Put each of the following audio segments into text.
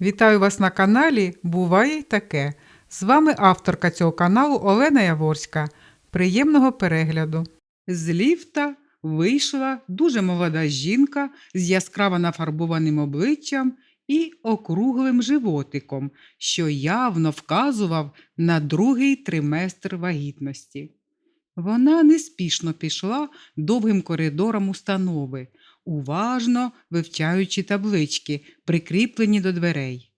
Вітаю вас на каналі Буває й таке. З вами авторка цього каналу Олена Яворська. Приємного перегляду. З ліфта вийшла дуже молода жінка з яскраво нафарбованим обличчям і округлим животиком, що явно вказував на другий триместр вагітності. Вона неспішно пішла довгим коридором установи, уважно вивчаючи таблички, прикріплені до дверей.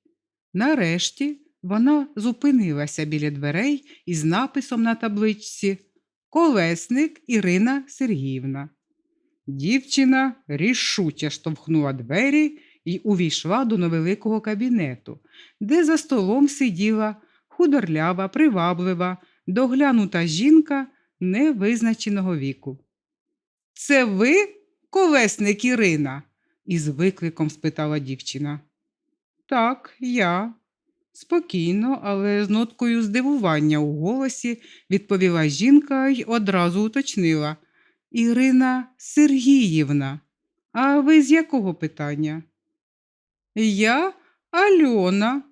Нарешті вона зупинилася біля дверей із написом на табличці Колесник Ірина Сергіївна. Дівчина рішуче штовхнула двері і увійшла до невеликого кабінету, де за столом сиділа худорлява, приваблива, доглянута жінка невизначеного віку. Це ви, колесник Ірина? із викликом спитала дівчина. Так, я. Спокійно, але з ноткою здивування у голосі відповіла жінка й одразу уточнила. Ірина Сергіївна, а ви з якого питання? Я Альона.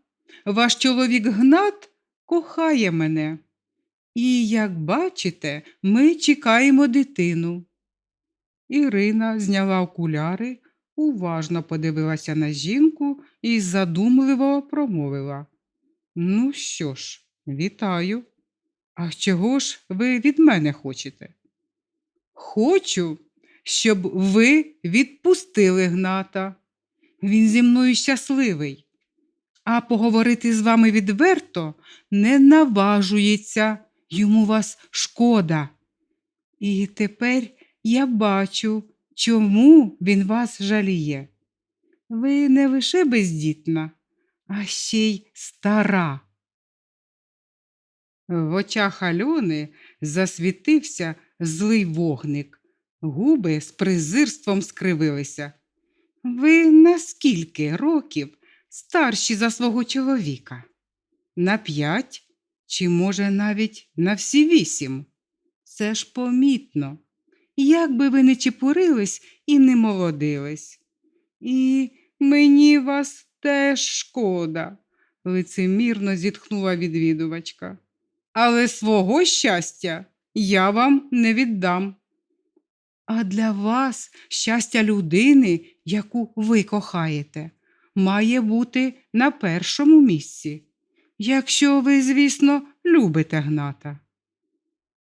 Ваш чоловік Гнат кохає мене. І, як бачите, ми чекаємо дитину. Ірина зняла окуляри, уважно подивилася на жінку і задумливо промовила. Ну що ж, вітаю. А чого ж ви від мене хочете? Хочу, щоб ви відпустили Гната. Він зі мною щасливий. А поговорити з вами відверто не наважується, йому вас шкода. І тепер я бачу, чому він вас жаліє. Ви не лише бездітна, а ще й стара. В очах Альони засвітився злий вогник. Губи з презирством скривилися. Ви на скільки років старші за свого чоловіка? На п'ять чи, може, навіть на всі вісім? Це ж помітно. Як би ви не чепурились і не молодились. І мені вас теж шкода, лицемірно зітхнула відвідувачка. Але свого щастя я вам не віддам. А для вас щастя людини, яку ви кохаєте, має бути на першому місці, якщо ви, звісно, любите гната.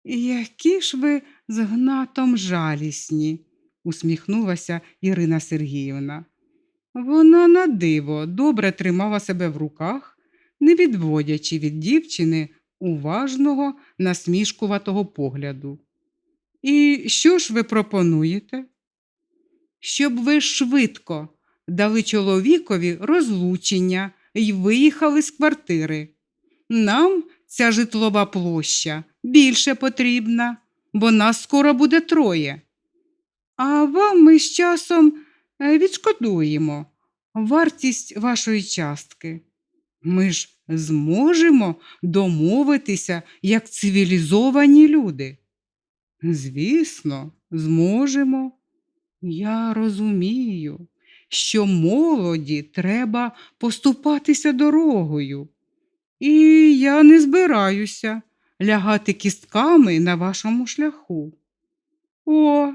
Які ж ви з гнатом жалісні, усміхнулася Ірина Сергіївна. Вона на диво добре тримала себе в руках, не відводячи від дівчини уважного, насмішкуватого погляду. І що ж ви пропонуєте? Щоб ви швидко дали чоловікові розлучення і виїхали з квартири. Нам ця житлова площа більше потрібна, бо нас скоро буде троє. А вам ми з часом е, відшкодуємо вартість вашої частки. Ми ж зможемо домовитися як цивілізовані люди. Звісно, зможемо. Я розумію, що молоді треба поступатися дорогою. І я не збираюся лягати кістками на вашому шляху. О,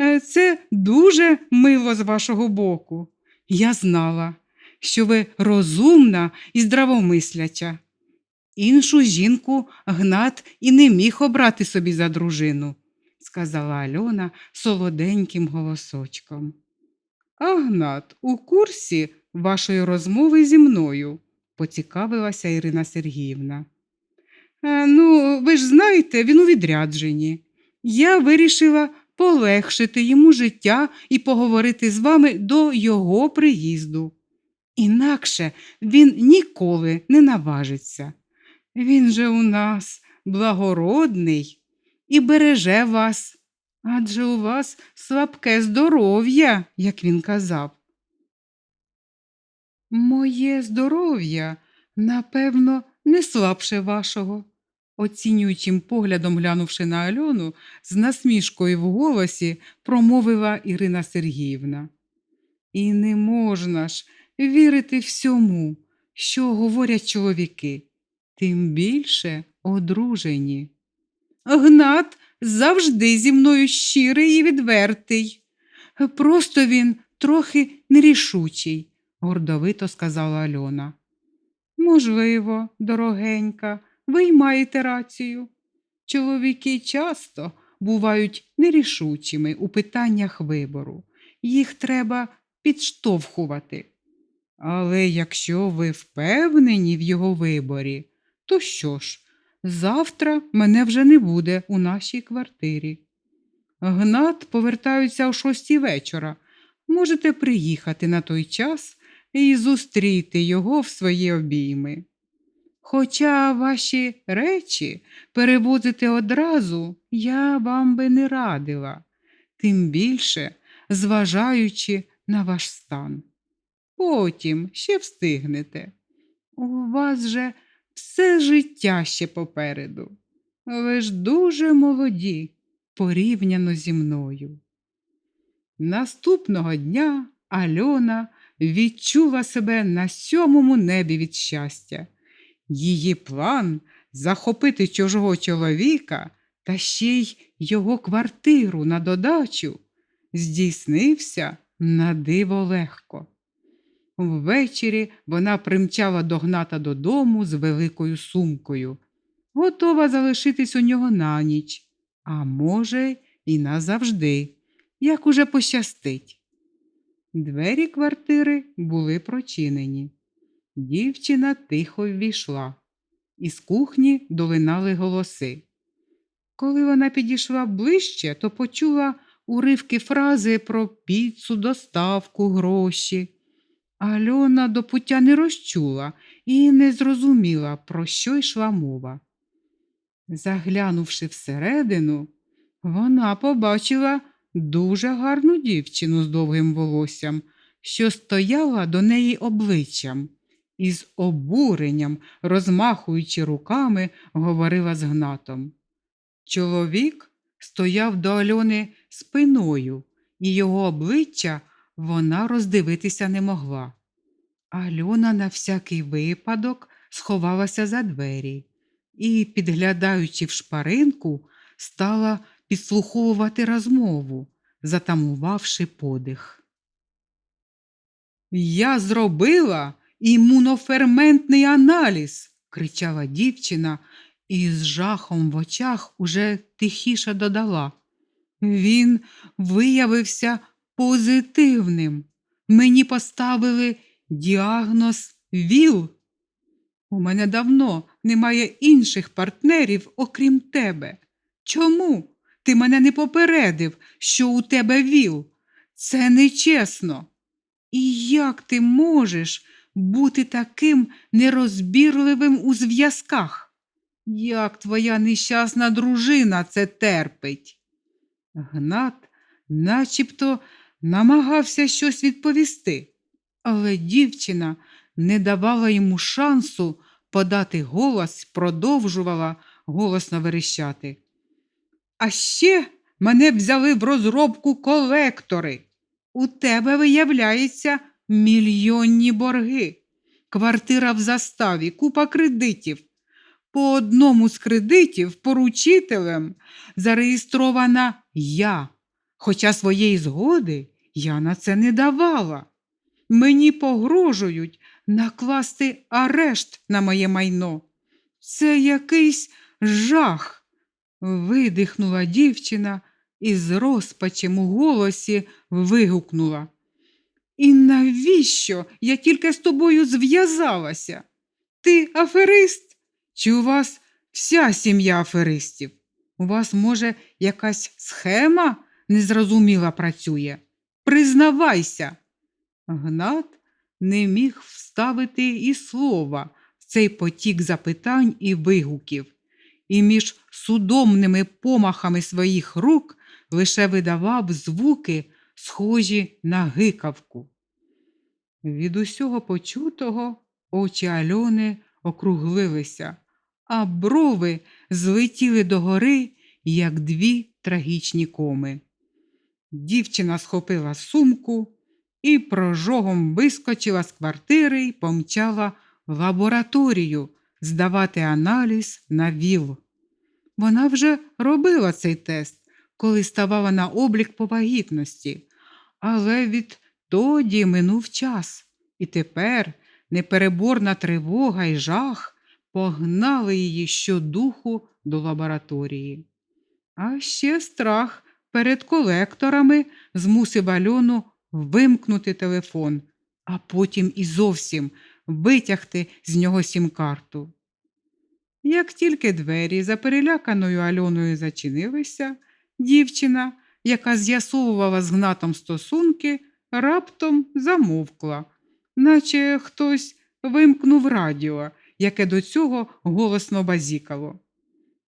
е, це дуже мило з вашого боку. Я знала, що ви розумна і здравомисляча. Іншу жінку Гнат і не міг обрати собі за дружину, сказала Альона солоденьким голосочком. А Гнат у курсі вашої розмови зі мною, поцікавилася Ірина Сергіївна. «Е, Ну, ви ж знаєте, він у відрядженні. Я вирішила полегшити йому життя і поговорити з вами до його приїзду. Інакше він ніколи не наважиться. Він же у нас благородний і береже вас, адже у вас слабке здоров'я, як він казав. Моє здоров'я, напевно, не слабше вашого, оцінюючим поглядом глянувши на Альону, з насмішкою в голосі промовила Ірина Сергіївна. І не можна ж вірити всьому, що говорять чоловіки, тим більше одружені. Гнат завжди зі мною щирий і відвертий. Просто він трохи нерішучий, гордовито сказала Альона. Можливо, дорогенька, ви й маєте рацію. Чоловіки часто бувають нерішучими у питаннях вибору. Їх треба підштовхувати. Але якщо ви впевнені в його виборі, то що ж, завтра мене вже не буде у нашій квартирі. Гнат повертаються о шостій вечора. Можете приїхати на той час і зустріти його в свої обійми. Хоча ваші речі перевозити одразу я вам би не радила, тим більше зважаючи на ваш стан. Потім ще встигнете. У вас же все життя ще попереду. Ви ж дуже молоді порівняно зі мною. Наступного дня Альона відчула себе на сьомому небі від щастя. Її план захопити чужого чоловіка та ще й його квартиру на додачу здійснився на диво легко. Ввечері вона примчала до Гната додому з великою сумкою, готова залишитись у нього на ніч, а може, і назавжди, як уже пощастить. Двері квартири були прочинені. Дівчина тихо ввійшла. Із кухні долинали голоси. Коли вона підійшла ближче, то почула уривки фрази про піцу, доставку, гроші. Альона до пуття не розчула і не зрозуміла, про що йшла мова. Заглянувши всередину, вона побачила дуже гарну дівчину з довгим волоссям, що стояла до неї обличчям і з обуренням, розмахуючи руками, говорила з гнатом. Чоловік стояв до Альони спиною, і його обличчя вона роздивитися не могла. Альона на всякий випадок сховалася за двері і, підглядаючи в шпаринку, стала підслуховувати розмову, затамувавши подих. Я зробила імуноферментний аналіз, кричала дівчина і з жахом в очах уже тихіше додала. Він виявився позитивним. Мені поставили діагноз ВІЛ. У мене давно немає інших партнерів, окрім тебе. Чому ти мене не попередив, що у тебе ВІЛ? Це нечесно. І як ти можеш бути таким нерозбірливим у зв'язках? Як твоя нещасна дружина це терпить? Гнат начебто намагався щось відповісти, але дівчина не давала йому шансу подати голос, продовжувала голосно верещати. А ще мене взяли в розробку колектори. У тебе виявляється мільйонні борги, квартира в заставі, купа кредитів. По одному з кредитів поручителем зареєстрована я, хоча своєї згоди я на це не давала. Мені погрожують накласти арешт на моє майно. Це якийсь жах. Видихнула дівчина і з розпачем у голосі вигукнула. І навіщо я тільки з тобою зв'язалася? Ти аферист? Чи у вас вся сім'я аферистів? У вас, може, якась схема незрозуміла працює? Признавайся. Гнат не міг вставити і слова в цей потік запитань і вигуків, і між судомними помахами своїх рук лише видавав звуки, схожі на гикавку. Від усього почутого очі Альони округлилися, а брови злетіли догори, як дві трагічні коми. Дівчина схопила сумку і прожогом вискочила з квартири і помчала в лабораторію здавати аналіз на ВІЛ. Вона вже робила цей тест, коли ставала на облік по вагітності, але відтоді минув час, і тепер непереборна тривога і жах погнали її щодуху до лабораторії. А ще страх перед колекторами змусив Альону вимкнути телефон, а потім і зовсім витягти з нього сім-карту. Як тільки двері за переляканою Альоною зачинилися, дівчина, яка з'ясовувала з гнатом стосунки, раптом замовкла, наче хтось вимкнув радіо, яке до цього голосно базікало.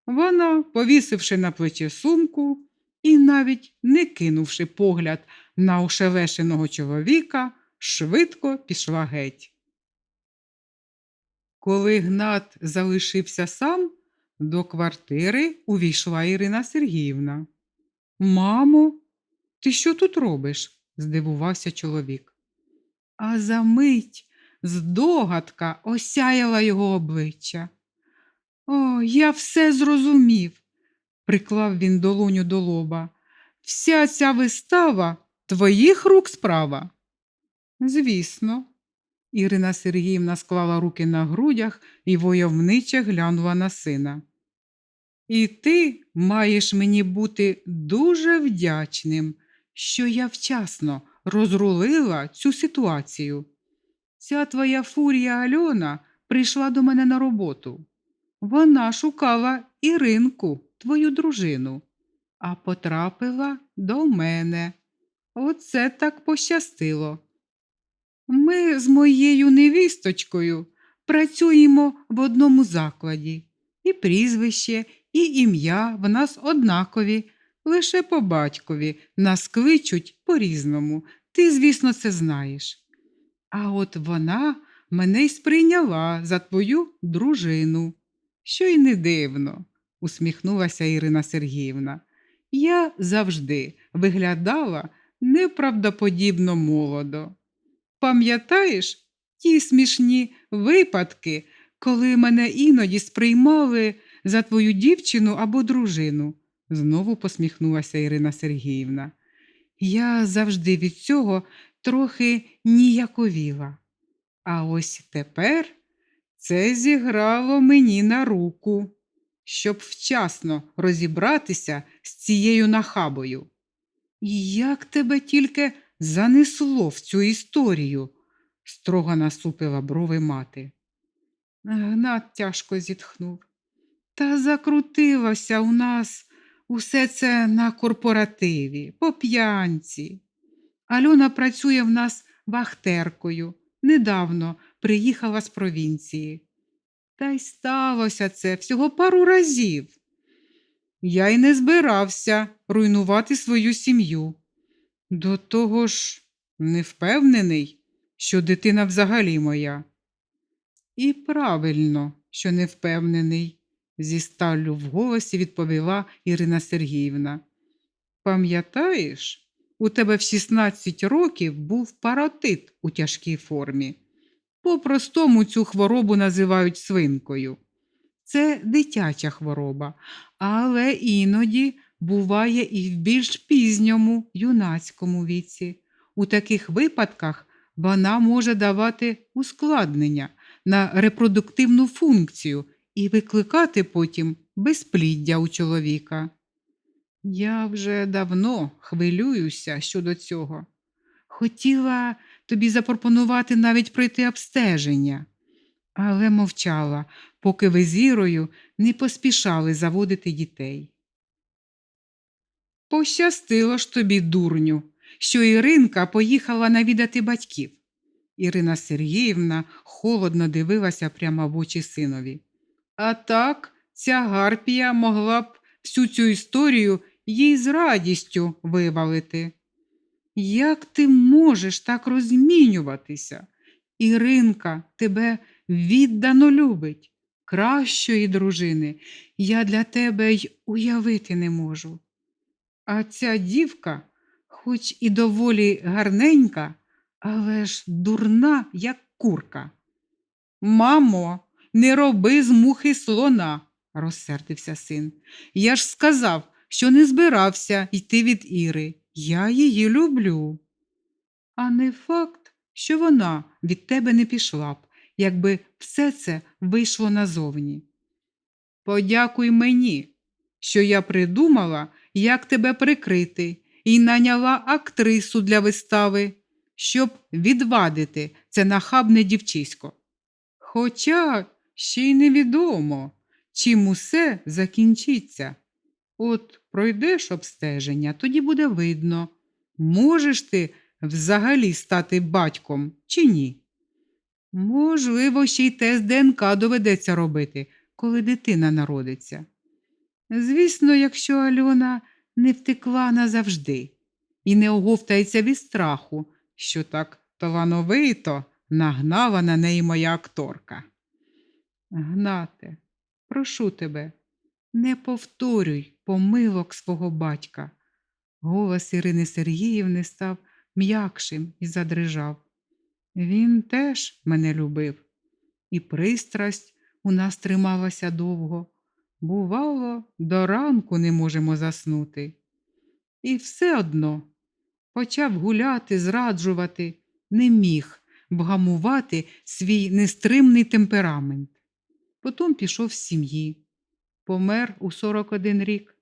Вона, повісивши на плече сумку і навіть не кинувши погляд на ошелешеного чоловіка, швидко пішла геть. Коли Гнат залишився сам, до квартири увійшла Ірина Сергіївна. Мамо, ти що тут робиш? здивувався чоловік. А за мить здогадка осяяла його обличчя. О, я все зрозумів, приклав він долоню до лоба. Вся ця вистава твоїх рук справа. Звісно. Ірина Сергіївна склала руки на грудях і войовниче глянула на сина. І ти маєш мені бути дуже вдячним, що я вчасно розрулила цю ситуацію. Ця твоя фурія Альона прийшла до мене на роботу. Вона шукала Іринку, твою дружину, а потрапила до мене. Оце так пощастило. Ми з моєю невісточкою працюємо в одному закладі, і прізвище, і ім'я в нас однакові, лише по батькові нас кличуть по-різному. Ти, звісно, це знаєш. А от вона мене й сприйняла за твою дружину. Що й не дивно, усміхнулася Ірина Сергіївна. Я завжди виглядала неправдоподібно молодо. Пам'ятаєш ті смішні випадки, коли мене іноді сприймали за твою дівчину або дружину? знову посміхнулася Ірина Сергіївна. Я завжди від цього трохи ніяковіла. А ось тепер це зіграло мені на руку, щоб вчасно розібратися з цією нахабою. Як тебе тільки занесло в цю історію? строго насупила брови мати. Гнат тяжко зітхнув. Та закрутилося у нас усе це на корпоративі, по п'янці. Альона працює в нас вахтеркою. Недавно приїхала з провінції. Та й сталося це всього пару разів. Я й не збирався руйнувати свою сім'ю. До того ж, не впевнений, що дитина взагалі моя. І правильно, що не впевнений, зі сталлю в голосі відповіла Ірина Сергіївна. Пам'ятаєш, у тебе в 16 років був паротит у тяжкій формі. По-простому цю хворобу називають свинкою. Це дитяча хвороба, але іноді буває і в більш пізньому юнацькому віці. У таких випадках вона може давати ускладнення на репродуктивну функцію і викликати потім безпліддя у чоловіка. Я вже давно хвилююся щодо цього. Хотіла тобі запропонувати навіть пройти обстеження, але мовчала, поки ви з не поспішали заводити дітей. Пощастило ж тобі, дурню, що Іринка поїхала навідати батьків. Ірина Сергіївна холодно дивилася прямо в очі синові. А так ця гарпія могла б всю цю історію їй з радістю вивалити. Як ти можеш так розмінюватися? Іринка тебе віддано любить. Кращої дружини я для тебе й уявити не можу. А ця дівка, хоч і доволі гарненька, але ж дурна, як курка. Мамо, не роби з мухи слона, розсердився син. Я ж сказав, що не збирався йти від Іри. Я її люблю. А не факт, що вона від тебе не пішла б, якби все це вийшло назовні. Подякуй мені, що я придумала, як тебе прикрити, і наняла актрису для вистави, щоб відвадити це нахабне дівчисько. Хоча ще й невідомо, чим усе закінчиться. От пройдеш обстеження, тоді буде видно, можеш ти взагалі стати батьком чи ні. Можливо, ще й тест ДНК доведеться робити, коли дитина народиться. Звісно, якщо Альона не втекла назавжди і не оговтається від страху, що так талановито нагнала на неї моя акторка. Гнате, прошу тебе, не повторюй помилок свого батька. Голос Ірини Сергіївни став м'якшим і задрижав. Він теж мене любив, і пристрасть у нас трималася довго. Бувало, до ранку не можемо заснути. І все одно почав гуляти, зраджувати, не міг вгамувати свій нестримний темперамент. Потім пішов з сім'ї, помер у 41 рік.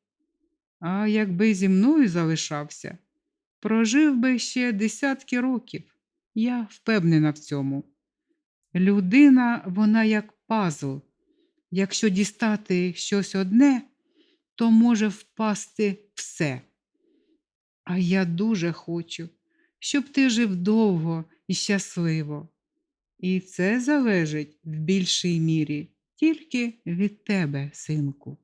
А якби зі мною залишався, прожив би ще десятки років. Я впевнена в цьому. Людина, вона як пазл. Якщо дістати щось одне, то може впасти все. А я дуже хочу, щоб ти жив довго і щасливо. І це залежить в більшій мірі тільки від тебе, синку.